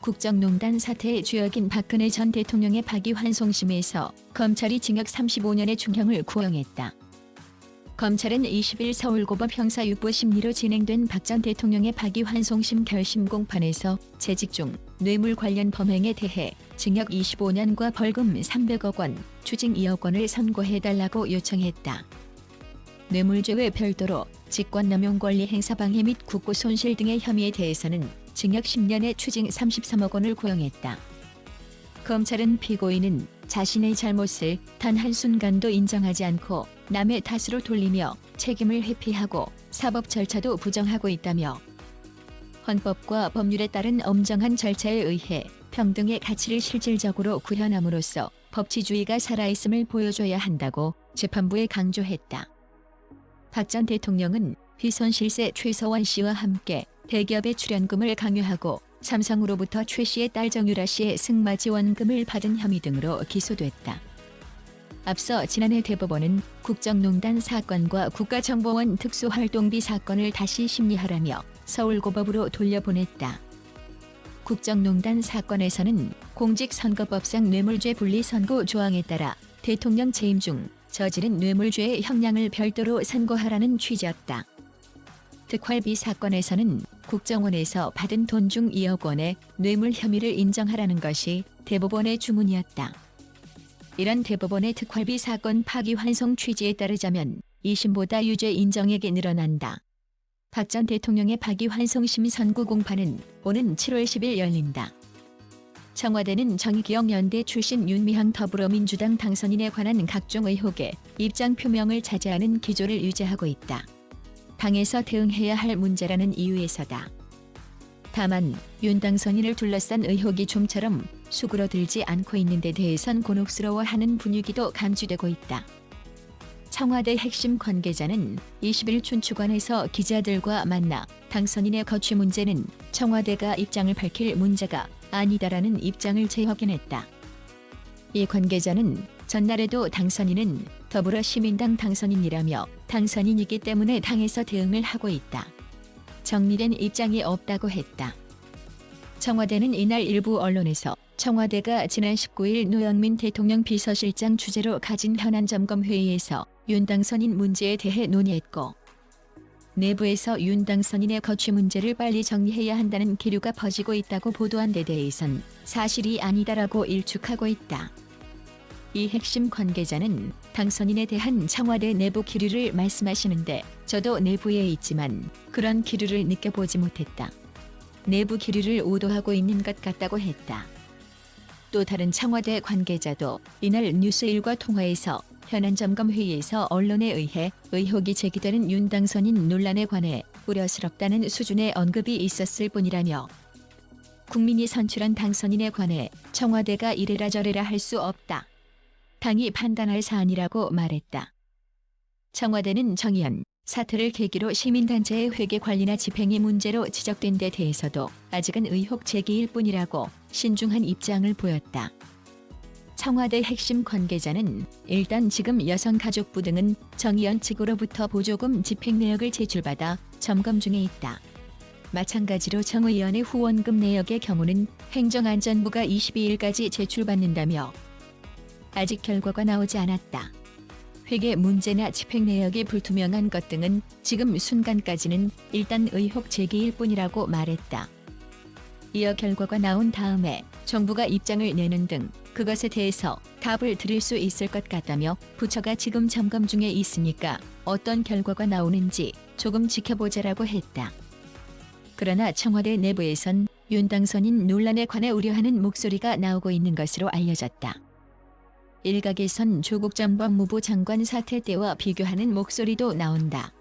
국정농단 사태의 주역인 박근혜 전 대통령의 파기환 송심에서 검찰이 징역 35년의 중형을 구형했다. 검찰은 20일 서울고법 형사 6부 심리로 진행된 박 전 대통령의 파기환 송심 결심 공판에서 재직 중 뇌물 관련 범행에 대해 징역 25년과 벌금 300억 원, 추징 2억 원을 선고해달라고 요청했다. 뇌물죄 외 별도로 직권남용 권리 행사 방해 및 국고 손실 등의 혐의에 대해서는 징역 10년에 추징 33억 원을 구형했다. 검찰은 피고인은 자신의 잘못을 단 한순간도 인정하지 않고 남의 탓으로 돌리며 책임을 회피하고 사법 절차도 부정하고 있다며 헌법과 법률에 따른 엄정한 절차에 의해 평등의 가치를 실질적으로 구현함으로써 법치주의가 살아있음을 보여줘야 한다고 재판부에 강조했다. 박 전 대통령은 휘손실세 최서원 씨와 함께 대기업의 출연금을 강요하고 삼성으로부터 최 씨의 딸 정유라 씨의 승마 지원금을 받은 혐의 등으로 기소됐다. 앞서 지난해 대법원은 국정농단 사건과 국가정보원 특수활동비 사건을 다시 심리하라며 서울고법으로 돌려보냈다. 국정농단 사건에서는 공직선거법상 뇌물죄 분리선고 조항에 따라 대통령 재임 중 저지른 뇌물죄의 형량을 별도로 선고하라는 취지였다. 특활비 사건에서는 국정원에서 받은 돈 중 2억 원의 뇌물 혐의를 인정하라는 것이 대법원의 주문이었다. 이런 대법원의 특활비 사건 파기환송 취지에 따르자면 2심보다 유죄 인정액이 늘어난다. 박 전 대통령의 파기환송심 선고 공판은 오는 7월 10일 열린다. 청와대는 정의기억연대 출신 윤미향 더불어민주당 당선인에 관한 각종 의혹에 입장 표명을 자제하는 기조를 유지하고 있다. 당에서 대응해야 할 문제라는 이유에서다. 다만 윤 당선인을 둘러싼 의혹이 좀처럼 수그러들지 않고 있는 데 대해선 곤혹스러워하는 분위기도 감지되고 있다. 청와대 핵심 관계자는 20일 춘추관에서 기자들과 만나 당선인의 거취 문제는 청와대가 입장을 밝힐 문제가 아니다라는 입장을 재확인했다. 이 관계자는 전날에도 당선인은 더불어 시민당 당선인이라며 당선인이기 때문에 당에서 대응을 하고 있다. 정리된 입장이 없다고 했다. 청와대는 이날 일부 언론에서 청와대가 지난 19일 노영민 대통령 비서실장 주재로 가진 현안 점검 회의에서 윤 당선인 문제에 대해 논의했고 내부에서 윤 당선인의 거취 문제를 빨리 정리해야 한다는 기류가 퍼지고 있다고 보도한 데 대해선 사실이 아니다라고 일축하고 있다. 이 핵심 관계자는 당선인에 대한 청와대 내부 기류를 말씀하시는데 저도 내부에 있지만 그런 기류를 느껴보지 못했다. 내부 기류를 오도하고 있는 것 같다고 했다. 또 다른 청와대 관계자도 이날 뉴스일과 통화에서 현안 점검 회의에서 언론에 의해 의혹이 제기되는 윤 당선인 논란에 관해 우려스럽다는 수준의 언급이 있었을 뿐이라며 국민이 선출한 당선인에 관해 청와대가 이래라 저래라 할 수 없다. 당이 판단할 사안이라고 말했다. 청와대는 정의연 사태를 계기로 시민단체의 회계 관리나 집행이 문제로 지적된 데 대해서도 아직은 의혹 제기일 뿐이라고 신중한 입장을 보였다. 청와대 핵심 관계자는 일단 지금 여성가족부 등은 정의연 측으로부터 보조금 집행 내역을 제출받아 점검 중에 있다. 마찬가지로 정의연의 후원금 내역의 경우는 행정안전부가 22일까지 제출받는다며 아직 결과가 나오지 않았다. 회계 문제나 집행 내역이 불투명한 것 등은 지금 순간까지는 일단 의혹 제기일 뿐이라고 말했다. 이어 결과가 나온 다음에 정부가 입장을 내는 등 그것에 대해서 답을 드릴 수 있을 것 같다며 부처가 지금 점검 중에 있으니까 어떤 결과가 나오는지 조금 지켜보자라고 했다. 그러나 청와대 내부에선 윤 당선인 논란에 관해 우려하는 목소리가 나오고 있는 것으로 알려졌다. 일각에선 조국 전 법무부 장관 사태 때와 비교하는 목소리도 나온다.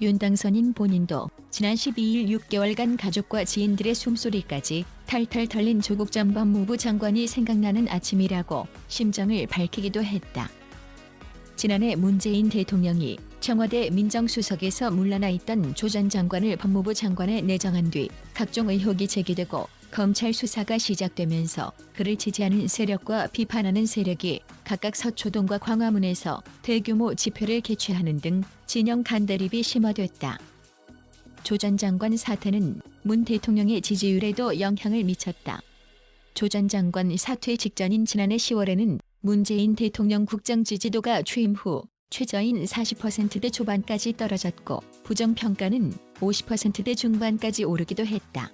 윤 당선인 본인도 지난 12일 6개월간 가족과 지인들의 숨소리까지 탈탈 털린 조국 전 법무부 장관이 생각나는 아침이라고 심정을 밝히기도 했다. 지난해 문재인 대통령이 청와대 민정수석에서 물러나 있던 조 전 장관을 법무부 장관에 내정한 뒤 각종 의혹이 제기되고 검찰 수사가 시작되면서 그를 지지하는 세력과 비판하는 세력이 각각 서초동과 광화문에서 대규모 집회를 개최하는 등 진영 간대립이 심화됐다. 조 전 장관 사퇴는 문 대통령의 지지율에도 영향을 미쳤다. 조 전 장관 사퇴 직전인 지난해 10월에는 문재인 대통령 국정 지지도가 취임 후 최저인 40%대 초반까지 떨어졌고 부정 평가는 50%대 중반까지 오르기도 했다.